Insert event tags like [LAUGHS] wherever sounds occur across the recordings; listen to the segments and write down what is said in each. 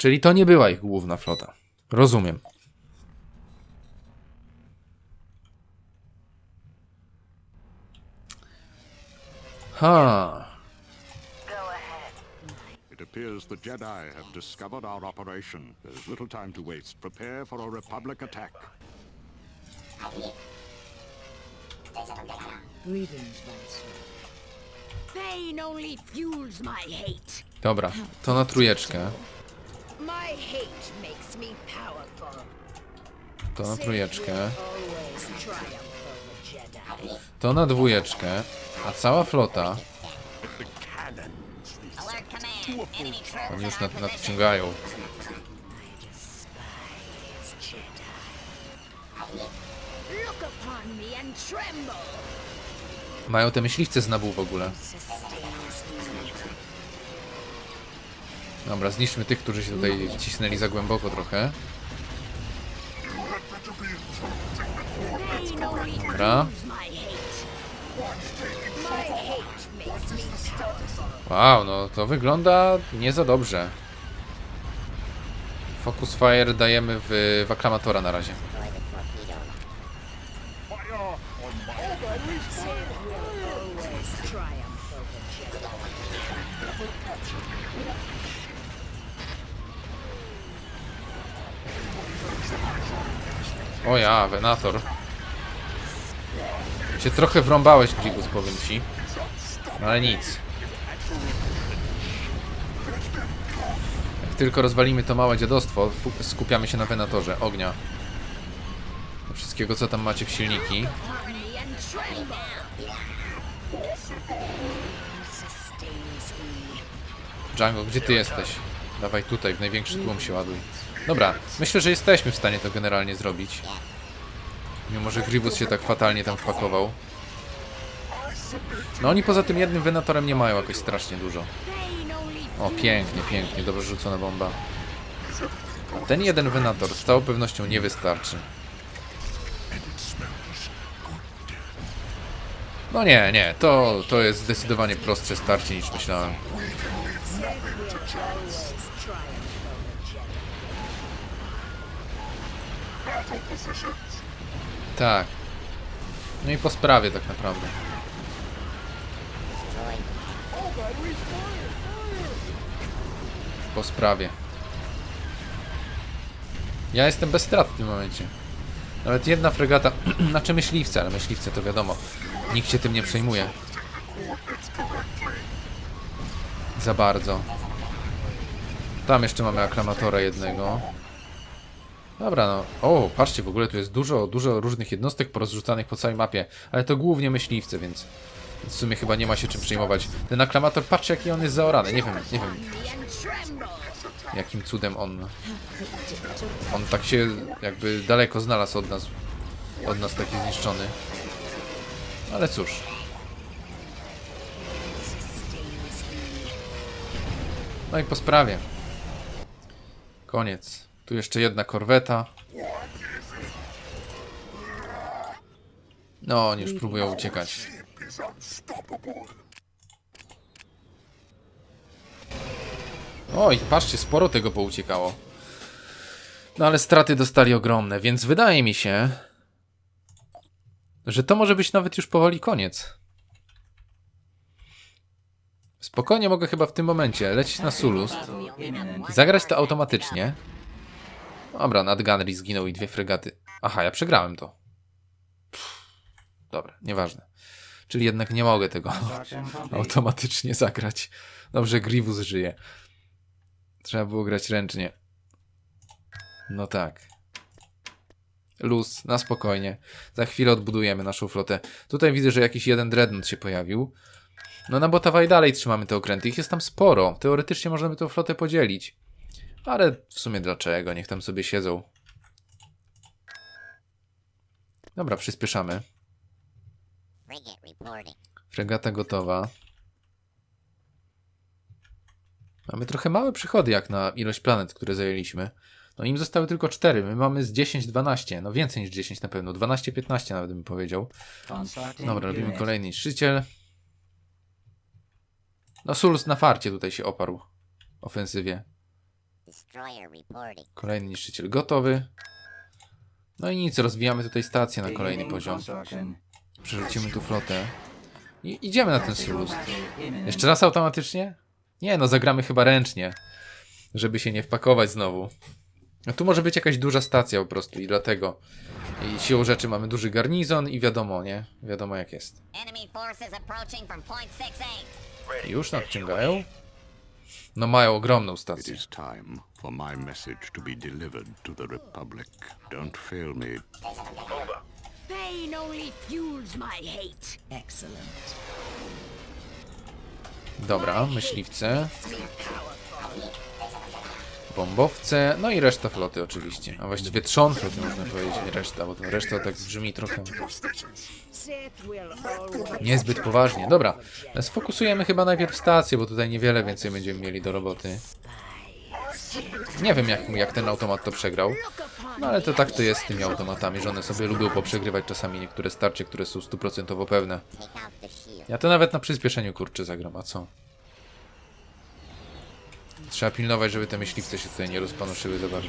Czyli to nie była ich główna flota. Rozumiem. Ha. It appears the Jedi have discovered our operation. There's little time to waste. Prepare for a Republic attack. Greetings, Viceroy. Pain only fuels my hate. Dobra, to na trójeczkę. To na trójeczkę. To na dwójeczkę. A cała flota. Oni już nad, nadciągają. Mają te myśliwce z nabu w ogóle. Dobra, zniszczmy tych, którzy się tutaj wcisnęli za głęboko trochę. Pain only Dobra. fuels my hate. My hate makes me powerful. Wow, no to wygląda nie za dobrze. Focus Fire dajemy w, w aklamatora na razie. O ja, Venator. Się trochę wrąbałeś, Grigus, powiem ci. No ale nic. Jak tylko rozwalimy to małe dziadostwo, skupiamy się na Venatorze. Ognia. Wszystkiego, co tam macie w silniki. Django, gdzie ty jesteś? Dawaj tutaj, w największy tłum się ładuj. Dobra, myślę, że jesteśmy w stanie to generalnie zrobić. Mimo, że Grievous się tak fatalnie tam wpakował. No oni poza tym jednym Venatorem nie mają jakoś strasznie dużo. O, pięknie, pięknie, dobrze rzucona bomba. Ten jeden Venator z całą pewnością nie wystarczy. No nie, nie, to, to jest zdecydowanie prostsze starcie niż myślałem. Tak. No i po sprawie tak naprawdę. Po sprawie. Ja jestem bez strat w tym momencie. Nawet jedna fregata, [CLEARS THROAT] znaczy myśliwce, ale myśliwce to wiadomo. Nikt się tym nie przejmuje. Za bardzo. Tam jeszcze mamy aklamatora jednego. Dobra, no. O, patrzcie, w ogóle tu jest dużo, dużo różnych jednostek porozrzucanych po całej mapie. Ale to głównie myśliwce, więc w sumie chyba nie ma się czym przejmować. Ten aklamator, patrzcie jaki on jest zaorany. Nie wiem, nie wiem jakim cudem on... On tak się jakby daleko znalazł od nas. Od nas taki zniszczony. Ale cóż. No i po sprawie. Koniec. Tu jeszcze jedna korweta. No, oni już próbują uciekać. Oj, patrzcie, sporo tego pouciekało. No ale straty dostali ogromne, więc wydaje mi się, że to może być nawet już powoli koniec. Spokojnie mogę chyba w tym momencie lecieć na Sulust zagrać to automatycznie. Dobra, nad Gunry zginął i dwie fregaty. Aha, ja przegrałem to. Pff, dobra, nieważne. Czyli jednak nie mogę tego [LAUGHS] automatycznie zagrać. Dobrze, Grievous żyje. Trzeba było grać ręcznie. No tak. Luz, na spokojnie. Za chwilę odbudujemy naszą flotę. Tutaj widzę, że jakiś jeden dreadnought się pojawił. No na Botawaj dalej trzymamy te okręty. Ich jest tam sporo. Teoretycznie można by tą flotę podzielić. Ale w sumie dlaczego? Niech tam sobie siedzą. Dobra, przyspieszamy. Fregata gotowa. Mamy trochę małe przychody jak na ilość planet, które zajęliśmy. No im zostały tylko 4. My mamy z 10-12. No więcej niż 10 na pewno. 12-15 nawet bym powiedział. Dobra, robimy kolejny niszczyciel. No Sulus na farcie tutaj się oparł. Ofensywie. Kolejny niszczyciel gotowy. No i nic, rozwijamy tutaj stację na kolejny poziom. Przerzucimy tu flotę. I idziemy na ten sulust. Jeszcze raz automatycznie? Nie, no zagramy chyba ręcznie. Żeby się nie wpakować znowu. A tu może być jakaś duża stacja po prostu i dlatego. I siłą rzeczy mamy duży garnizon i wiadomo, nie? Wiadomo jak jest. Enemy forces approaching from point 6A. Już nadciągają? No mają ogromną It stację. is time for my message to be delivered to the Republic. Don't fail me. Pain only fuels my hate. Excellent. Dobra, myśliwce. Bombowce, no i reszta floty oczywiście. A właściwie trzon floty można powiedzieć, nie reszta, bo to reszta tak brzmi trochę niezbyt poważnie. Dobra, sfokusujemy chyba najpierw stację, bo tutaj niewiele więcej będziemy mieli do roboty. Nie wiem jak, jak ten automat to przegrał, no ale to tak to jest z tymi automatami, że one sobie lubią poprzegrywać czasami niektóre starcie, które są stuprocentowo pewne. Ja to nawet na przyspieszeniu kurczę zagram, a co? Trzeba pilnować, żeby te myśliwce się tutaj nie rozpanoszyły za bardzo.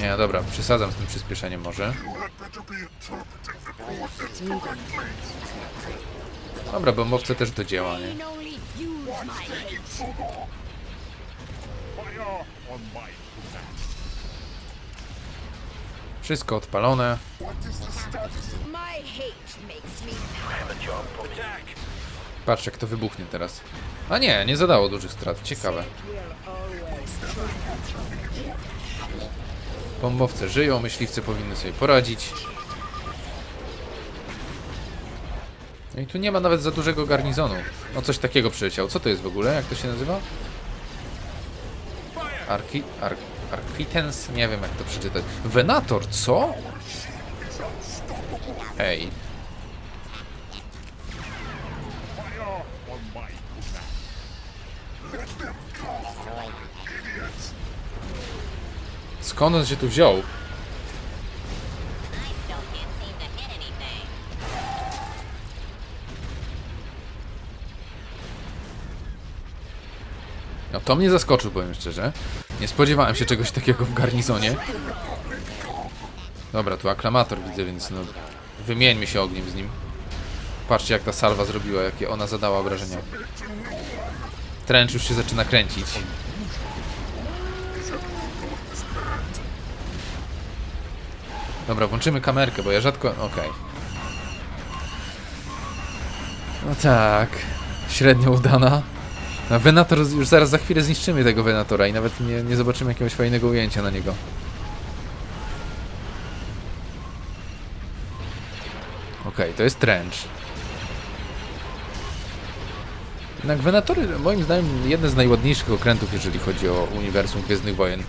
Nie, dobra, przesadzam z tym przyspieszeniem może. Dobra, bombowce też do dzieła, nie? Wszystko odpalone. Patrz jak to wybuchnie teraz. A nie, nie zadało dużych strat. Ciekawe. Bombowce żyją, myśliwce powinny sobie poradzić. No i tu nie ma nawet za dużego garnizonu. No coś takiego przyleciał. Co to jest w ogóle? Jak to się nazywa? Arki... Ar... Arquitens? Nie wiem jak to przeczytać. Venator, co? Ej. Skąd on się tu wziął? No to mnie zaskoczył, powiem szczerze. Nie spodziewałem się czegoś takiego w garnizonie. Dobra, tu aklamator widzę, więc no... Wymieńmy się ogniem z nim. Patrzcie jak ta salwa zrobiła, jakie ona zadała obrażenia. Trench już się zaczyna kręcić. Dobra, włączymy kamerkę, bo ja rzadko... Okej. No tak. Średnio udana. A Venator, już zaraz za chwilę zniszczymy tego Venatora i nawet nie, nie zobaczymy jakiegoś fajnego ujęcia na niego. Okej, to jest trench. Jednak Venatory, moim zdaniem, jedne z najładniejszych okrętów, jeżeli chodzi o uniwersum Gwiezdnych Wojen.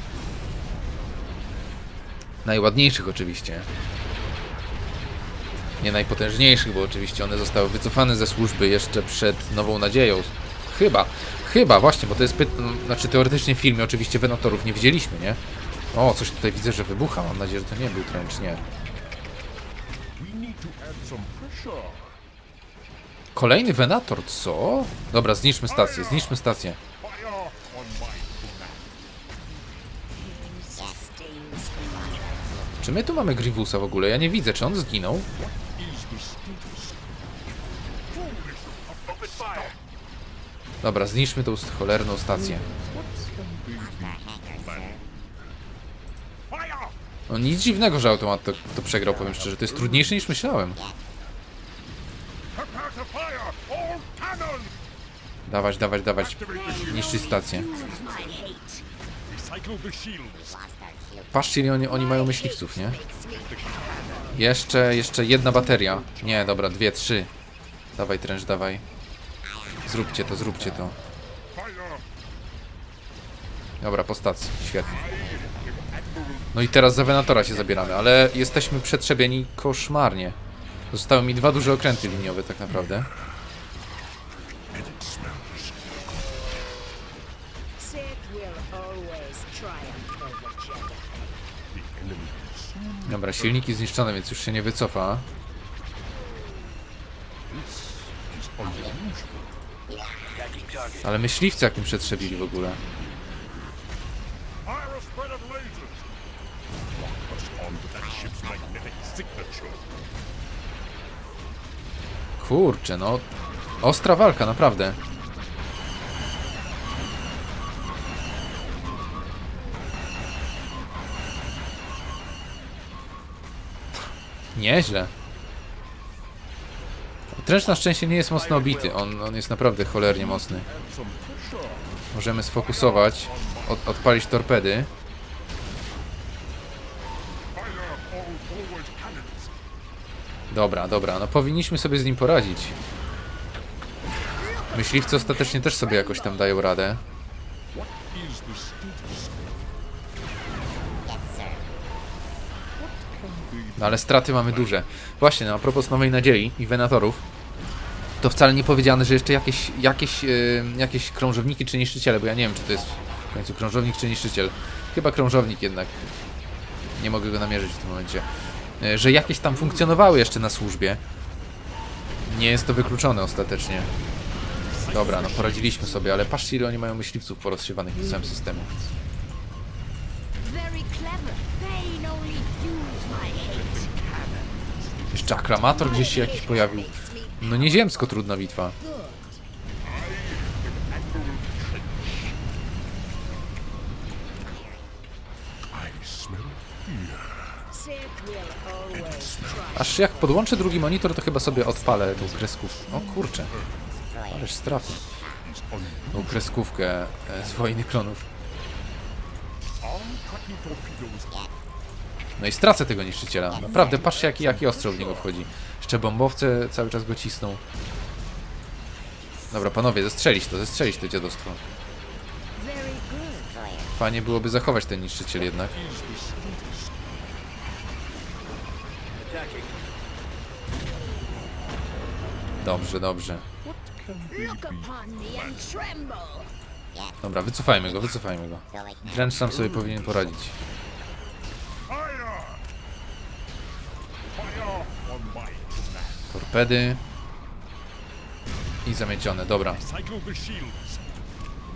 Najładniejszych oczywiście. Nie najpotężniejszych, bo oczywiście one zostały wycofane ze służby jeszcze przed Nową Nadzieją. Chyba, chyba, właśnie, bo to jest Znaczy, teoretycznie w filmie oczywiście Venatorów nie widzieliśmy, nie? O, coś tutaj widzę, że wybucha. Mam nadzieję, że to nie był trench, nie. Kolejny Venator, co? Dobra, zniszczmy stację, zniszczmy stację. Czy my tu mamy Grievusa w ogóle? Ja nie widzę, czy on zginął? Dobra, zniszczmy tą cholerną stację. No nic dziwnego, że automat to, to przegrał, powiem szczerze. To jest trudniejsze niż myślałem. Dawać, dawać, dawać. Niszczyć stację. Patrzcie, ile oni, oni mają myśliwców, nie? Jeszcze, jeszcze jedna bateria. Nie, dobra, dwie, trzy. Dawaj, tręcz, dawaj. Zróbcie to, zróbcie to. Dobra, po stacji, świetnie. No i teraz za Venatora się zabieramy, ale jesteśmy przetrzebieni koszmarnie. Zostały mi dwa duże okręty liniowe tak naprawdę. Dobra, silniki zniszczone, więc już się nie wycofa. Ale myśliwcy jak mi przetrzebili w ogóle. Kurczę, no. Ostra walka, naprawdę. Nieźle. Trench na szczęście nie jest mocno obity. On, on jest naprawdę cholernie mocny. Możemy sfokusować, od, odpalić torpedy. Dobra, dobra, no powinniśmy sobie z nim poradzić. Myśliwcy ostatecznie też sobie jakoś tam dają radę. No ale straty mamy duże. Właśnie, no, a propos Nowej Nadziei i Wenatorów, to wcale nie powiedziane, że jeszcze jakieś, jakieś, yy, jakieś krążowniki czy niszczyciele, bo ja nie wiem, czy to jest w końcu krążownik czy niszczyciel. Chyba krążownik jednak. Nie mogę go namierzyć w tym momencie. Yy, że jakieś tam funkcjonowały jeszcze na służbie. Nie jest to wykluczone ostatecznie. Dobra, no poradziliśmy sobie, ale patrzcie ile oni mają myśliwców porozsiewanych w całym systemie. Jeszcze aklamator gdzieś się jakiś pojawił. No nieziemsko trudna bitwa. Aż jak podłączę drugi monitor, to chyba sobie odpalę tą kreskówkę. O kurczę, ależ straty. Tą kreskówkę e, z wojny klonów. No i stracę tego niszczyciela. Naprawdę, patrzcie jaki, jaki ostrzał w niego wchodzi. Jeszcze bombowce cały czas go cisną. Dobra, panowie, zestrzelić to, zestrzelić to dziadostwo. Fajnie byłoby zachować ten niszczyciel jednak. Dobrze, dobrze. Dobra, wycofajmy go, wycofajmy go. Wręcz sam sobie powinien poradzić. Torpedy. I zamiedzione, dobra.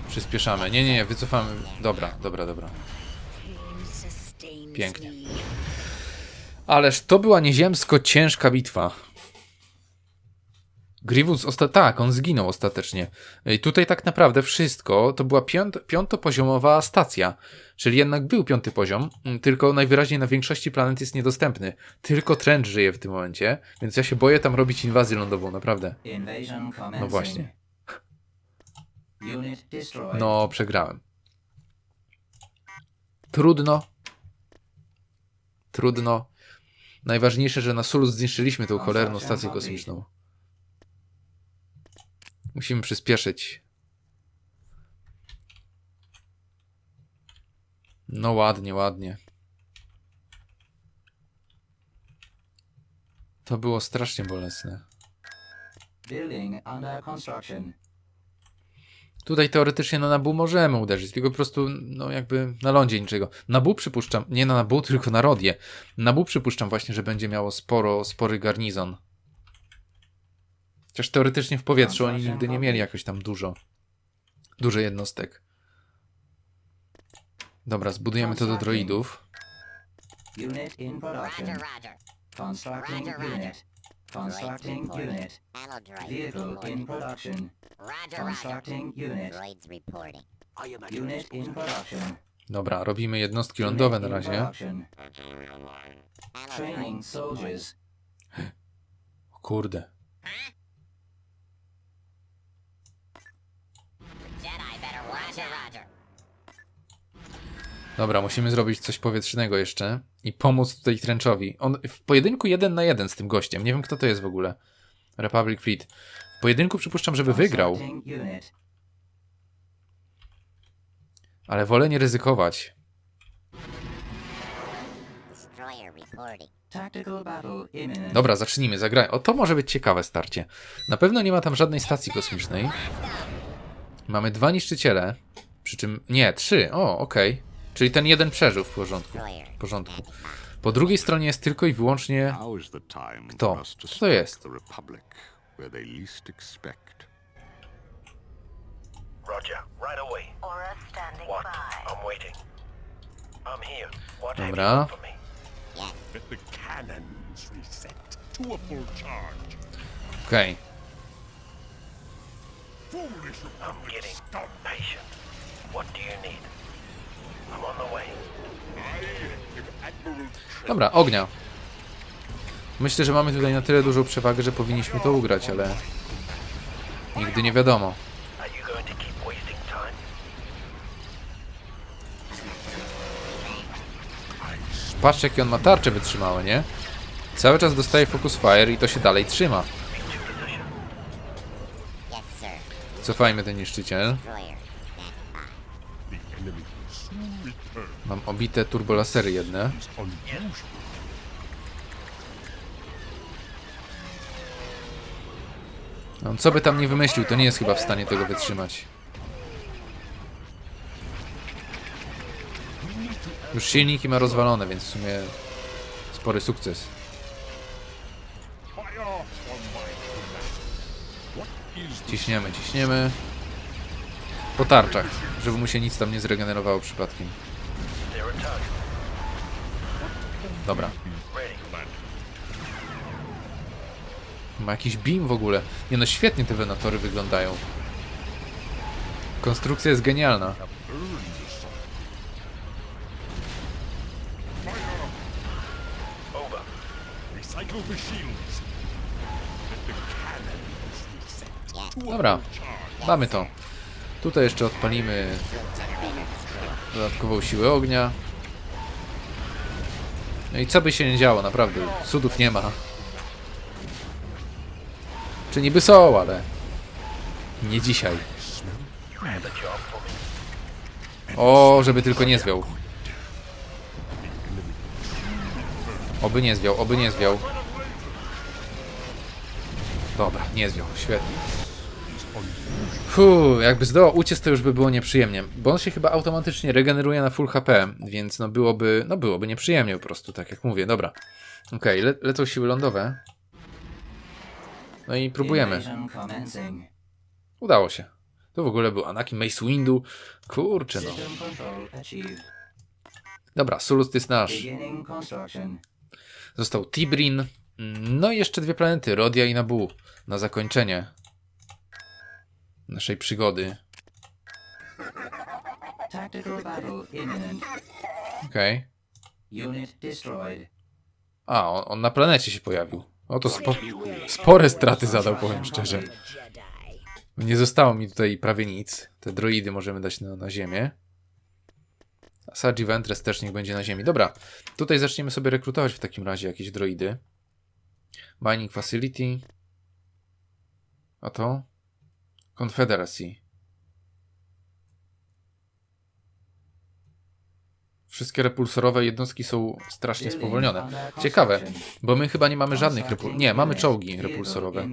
Przyspieszamy. Nie, nie, nie, wycofamy. Dobra, dobra, dobra. Pięknie. Ależ to była nieziemsko ciężka bitwa. Grievous, osta- tak, on zginął ostatecznie. I tutaj tak naprawdę wszystko to była piąt- piątopoziomowa stacja. Czyli jednak był piąty poziom, m, tylko najwyraźniej na większości planet jest niedostępny. Tylko Trench żyje w tym momencie, więc ja się boję tam robić inwazję lądową, naprawdę. No właśnie. No, przegrałem. Trudno. Trudno. Najważniejsze, że na Sulus zniszczyliśmy tą cholerną stację kosmiczną. Musimy przyspieszyć. No ładnie, ładnie. To było strasznie bolesne. Building under construction. Tutaj teoretycznie na Nabu możemy uderzyć, tylko po prostu, no jakby na lądzie niczego. Nabu przypuszczam, nie na Nabu, [LAUGHS] tylko na Rodię. Nabu przypuszczam właśnie, że będzie miało sporo, spory garnizon. Chociaż teoretycznie w powietrzu oni nigdy nie mieli jakoś tam dużo. Dużo jednostek. Dobra, zbudujemy to do droidów. Unit in production. Roger, Roger. Constructing Roger, Roger. unit. Constructing unit. Vehicle in production. Roger, Roger. Constructing unit. Droids reporting. Unit in production. Dobra, robimy jednostki lądowe na razie. Training soldiers. O kurde. Dobra, musimy zrobić coś powietrznego jeszcze i pomóc tutaj Trenchowi. On w pojedynku jeden na jeden z tym gościem. Nie wiem, kto to jest w ogóle. Republic Fleet. W pojedynku przypuszczam, żeby wygrał, ale wolę nie ryzykować. Dobra, zacznijmy, zagraj. O, to może być ciekawe starcie. Na pewno nie ma tam żadnej stacji kosmicznej. Mamy dwa niszczyciele, przy czym... Nie, trzy. O, okej. Czyli ten jeden przeżył w porządku. W porządku. Po drugiej stronie jest tylko i wyłącznie... Kto? Co to jest? Dobra. got for me? Let the cannons reset to a full charge. Okej. Foolish I'm getting patient. What do you need? I'm on the way. Dobra, ognia. Myślę, że mamy tutaj na tyle dużą przewagę, że powinniśmy to ugrać, ale nigdy nie wiadomo. Are you going to keep wasting time? Patrz, jakie on ma tarcze wytrzymałe, nie? Cały czas dostaje focus fire i to się dalej trzyma. Cofajmy ten niszczyciel. Mam obite turbolasery jedne. On co by tam nie wymyślił, to nie jest chyba w stanie tego wytrzymać. Już silniki ma rozwalone, więc w sumie spory sukces. Ciśniemy, ciśniemy. Po tarczach, żeby mu się nic tam nie zregenerowało przypadkiem. Dobra. Ma jakiś beam w ogóle. Nie no, świetnie te wenatory wyglądają. Konstrukcja jest genialna. Recycle the Dobra, mamy to. Tutaj jeszcze odpalimy dodatkową siłę ognia. No i co by się nie działo, naprawdę. Cudów nie ma. Czy niby są, ale nie dzisiaj. O, żeby tylko nie zwiał. Oby nie zwiał, oby nie zwiał. Dobra, nie zwiał, świetnie. Fuh, jakby zdołał uciec, to już by było nieprzyjemnie. Bo on się chyba automatycznie regeneruje na full HP, więc no byłoby, no byłoby nieprzyjemnie po prostu, tak jak mówię. Dobra. Okej, le lecą siły lądowe. No i próbujemy. Udało się. To w ogóle był Anakin Mace Windu. Kurczę no. Dobra, Sulust jest nasz. Został Tibrin. No i jeszcze dwie planety, Rodia i Nabu. Na zakończenie naszej przygody. Okej. Destroyed. A, on, on na planecie się pojawił. O to spo, spore straty zadał, powiem szczerze. Nie zostało mi tutaj prawie nic. Te droidy możemy dać na, na ziemię. A Sargi Ventress też niech będzie na ziemi. Dobra, tutaj zaczniemy sobie rekrutować w takim razie jakieś droidy. Mining Facility. A to? Confederacy. Wszystkie repulsorowe jednostki są strasznie spowolnione. Ciekawe, bo my chyba nie mamy żadnych repul... Nie, mamy czołgi repulsorowe.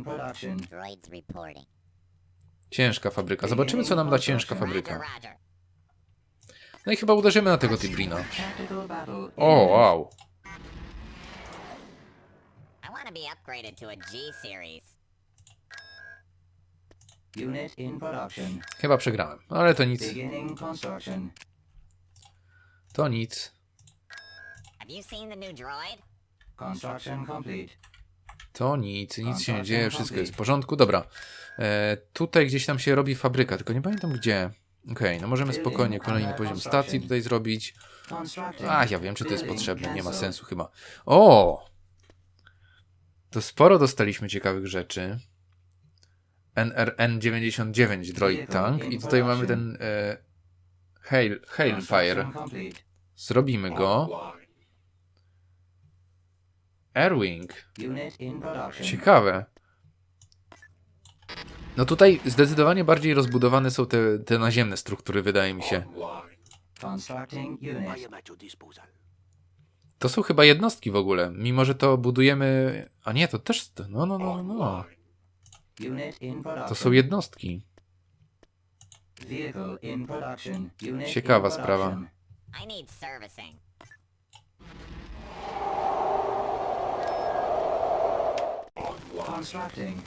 Ciężka fabryka. Zobaczymy, co nam da ciężka fabryka. No i chyba uderzymy na tego Tibrina. O, wow. I want to be upgraded to a G series. Unit in production. Chyba przegrałem. No, Ale to nic. Beginning construction. To nic. Have you seen the new droid? Construction complete. To nic. Nic się nie dzieje. Wszystko jest w porządku. Dobra. E, tutaj gdzieś tam się robi fabryka, tylko nie pamiętam gdzie. Okej, no możemy spokojnie kolejny poziom stacji tutaj zrobić. A, ja wiem, czy to jest potrzebne. Nie ma sensu chyba. O! To sporo dostaliśmy ciekawych rzeczy. NRN-99 Droid Tank. I tutaj mamy ten e, Hail, Hailfire. Zrobimy go. Airwing. Ciekawe. No tutaj zdecydowanie bardziej rozbudowane są te, te naziemne struktury, wydaje mi się. To są chyba jednostki w ogóle, mimo że to budujemy... A nie, to też... No, no, no, no, no. Unit in production. To są jednostki. Vehicle in production. Unit Ciekawa sprawa. Constructing.